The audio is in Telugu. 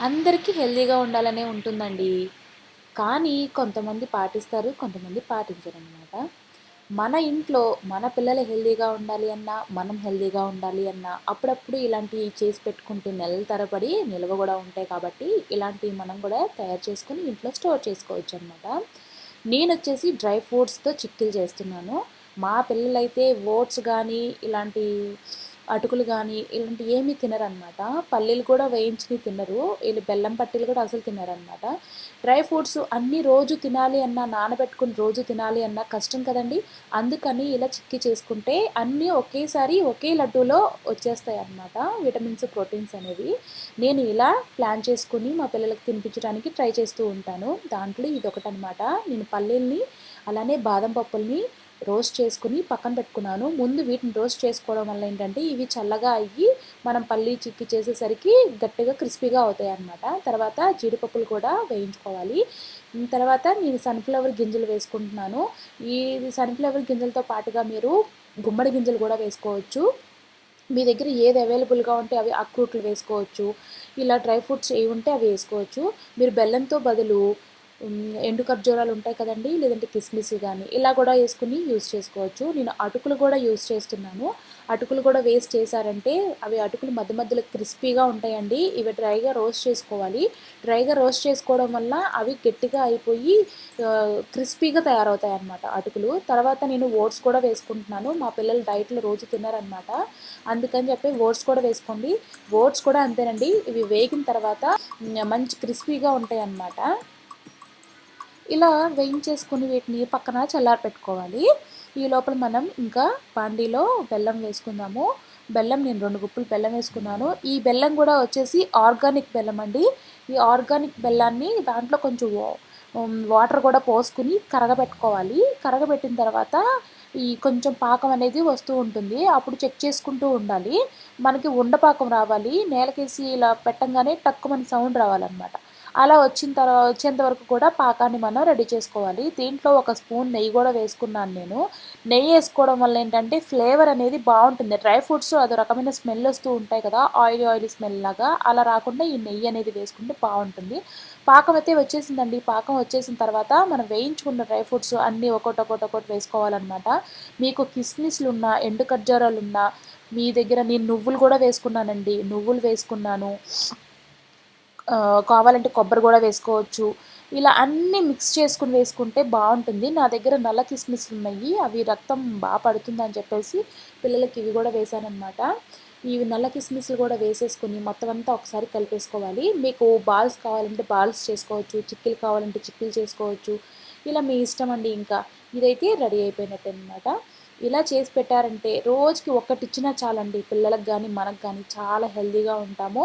అందరికీ హెల్తీగా ఉండాలనే ఉంటుందండి. కానీ కొంతమంది పాటిస్తారు కొంతమంది పాటించరు అనమాట మన ఇంట్లో మన పిల్లలు హెల్తీగా ఉండాలి అన్నా మనం హెల్తీగా ఉండాలి అన్నా అప్పుడప్పుడు ఇలాంటివి చేసి పెట్టుకుంటే నెలల తరబడి నిల్వ కూడా ఉంటాయి కాబట్టి ఇలాంటివి మనం కూడా తయారు చేసుకుని ఇంట్లో స్టోర్ చేసుకోవచ్చు అనమాట నేను వచ్చేసి డ్రై ఫ్రూట్స్తో చిక్కిలు చేస్తున్నాను. మా పిల్లలైతే ఓట్స్ కానీ ఇలాంటి అటుకులు కానీ ఇలాంటి ఏమీ తినరనమాట పల్లీలు కూడా వేయించి తినరు. వీళ్ళు బెల్లం పట్టీలు కూడా అసలు తినరనమాట డ్రై ఫ్రూట్స్ అన్ని రోజు తినాలి అన్న నానబెట్టుకుని రోజు తినాలి అన్న కష్టం కదండి. అందుకని ఇలా చిక్కి చేసుకుంటే అన్నీ ఒకేసారి ఒకే లడ్డూలో వచ్చేస్తాయి అన్నమాట విటమిన్స్ ప్రోటీన్స్ అనేవి. నేను ఇలా ప్లాన్ చేసుకుని మా పిల్లలకు తినిపించడానికి ట్రై చేస్తూ ఉంటాను. దాంట్లో ఇది ఒకటనమాట నేను పల్లీల్ని అలానే బాదం పప్పుల్ని రోస్ట్ చేసుకుని పక్కన పెట్టుకున్నాను. ముందు వీటిని రోస్ట్ చేసుకోవడం వల్ల ఏంటంటే ఇవి చల్లగా అయ్యి మనం పల్లి చిక్కి చేసేసరికి గట్టిగా క్రిస్పీగా అవుతాయి అన్నమాట తర్వాత జీడిపప్పులు కూడా వేయించుకోవాలి. తర్వాత నేను సన్ఫ్లవర్ గింజలు వేసుకుంటున్నాను. ఈ సన్ఫ్లవర్ గింజలతో పాటుగా మీరు గుమ్మడి గింజలు కూడా వేసుకోవచ్చు. మీ దగ్గర ఏది అవైలబుల్గా ఉంటే అవి అక్రూట్లు వేసుకోవచ్చు. ఇలా డ్రై ఫ్రూట్స్ ఏవి ఉంటే అవి వేసుకోవచ్చు. మీరు బెల్లంతో బదులు ఎండు ఖర్జూరాలు ఉంటాయి కదండి లేదంటే కిస్మిస్ కానీ ఇలా కూడా వేసుకుని యూస్ చేసుకోవచ్చు. నేను అటుకులు కూడా యూస్ చేస్తున్నాను. అటుకులు కూడా వేస్ట్ చేశారంటే అవి అటుకులు మధ్య మధ్యలో క్రిస్పీగా ఉంటాయండి. ఇవి డ్రైగా రోస్ట్ చేసుకోవాలి. డ్రైగా రోస్ట్ చేసుకోవడం వల్ల అవి గట్టిగా అయిపోయి క్రిస్పీగా తయారవుతాయి అన్నమాట అటుకులు. తర్వాత నేను ఓట్స్ కూడా వేసుకుంటున్నాను. మా పిల్లలు డైట్లో రోజు తిన్నారనమాట అందుకని చెప్పి ఓట్స్ కూడా వేసుకోండి. ఓట్స్ కూడా అంతేనండి. ఇవి వేగిన తర్వాత మంచి క్రిస్పీగా ఉంటాయి అన్నమాట ఇలా వేయించేసుకుని వీటిని పక్కన చల్లారి పెట్టుకోవాలి. ఈ లోపల మనం ఇంకా పాండీలో బెల్లం వేసుకుందాము. బెల్లం నేను రెండు గుప్పులు బెల్లం వేసుకున్నాను. ఈ బెల్లం కూడా వచ్చేసి ఆర్గానిక్ బెల్లం అండి. ఈ ఆర్గానిక్ బెల్లాన్ని దాంట్లో కొంచెం వాటర్ కూడా పోసుకుని కరగబెట్టుకోవాలి. కరగబెట్టిన తర్వాత ఈ కొంచెం పాకం అనేది వస్తూ ఉంటుంది. అప్పుడు చెక్ చేసుకుంటూ ఉండాలి. మనకి ఉండపాకం రావాలి. నేలకేసి ఇలా పెట్టంగానే టక్కుమని సౌండ్ రావాలన్నమాట. అలా వచ్చిన తర్వాత వచ్చేంత వరకు కూడా పాకాన్ని మనం రెడీ చేసుకోవాలి. దీంట్లో ఒక స్పూన్ నెయ్యి కూడా వేసుకున్నాను నేను. నెయ్యి వేసుకోవడం వల్ల ఏంటంటే ఫ్లేవర్ అనేది బాగుంటుంది. డ్రై ఫ్రూట్స్ అదో రకమైన స్మెల్ వస్తూ ఉంటాయి కదా ఆయిల్ ఆయిల్ స్మెల్ లాగా. అలా రాకుండా ఈ నెయ్యి అనేది వేసుకుంటే బాగుంటుంది. పాకం అయితే వచ్చేసిందండి. పాకం వచ్చేసిన తర్వాత మనం వేయించుకున్న డ్రై ఫ్రూట్స్ అన్నీ ఒకటి ఒకటి ఒకటి వేసుకోవాలన్నమాట. మీకు కిస్మిస్లు ఉన్నా ఎండు ఖర్జూరాలు ఉన్నా మీ దగ్గర నేను నువ్వులు కూడా వేసుకున్నానండి. నువ్వులు వేసుకున్నాను. కావాలంటే కొబ్బరి కూడా వేసుకోవచ్చు. ఇలా అన్నీ మిక్స్ చేసుకుని వేసుకుంటే బాగుంటుంది. నా దగ్గర నల్ల కిస్మిస్లు ఉన్నాయి. అవి రక్తం బాగా పడుతుంది అని చెప్పేసి పిల్లలకి ఇవి కూడా వేసానమాట ఇవి నల్ల కిస్మిస్లు కూడా వేసేసుకుని మొత్తం అంతా ఒకసారి కలిపేసుకోవాలి. మీకు బాల్స్ కావాలంటే బాల్స్ చేసుకోవచ్చు చిక్కీలు కావాలంటే చిక్కీలు చేసుకోవచ్చు. ఇలా మీ ఇష్టం అండి ఇంకా. ఇదైతే రెడీ అయిపోయినట్టు అనమాట ఇలా చేసి పెట్టారంటే రోజుకి ఒక్కటి ఇచ్చినా చాలండి. పిల్లలకు కానీ మనకు కానీ చాలా హెల్తీగా ఉంటాము.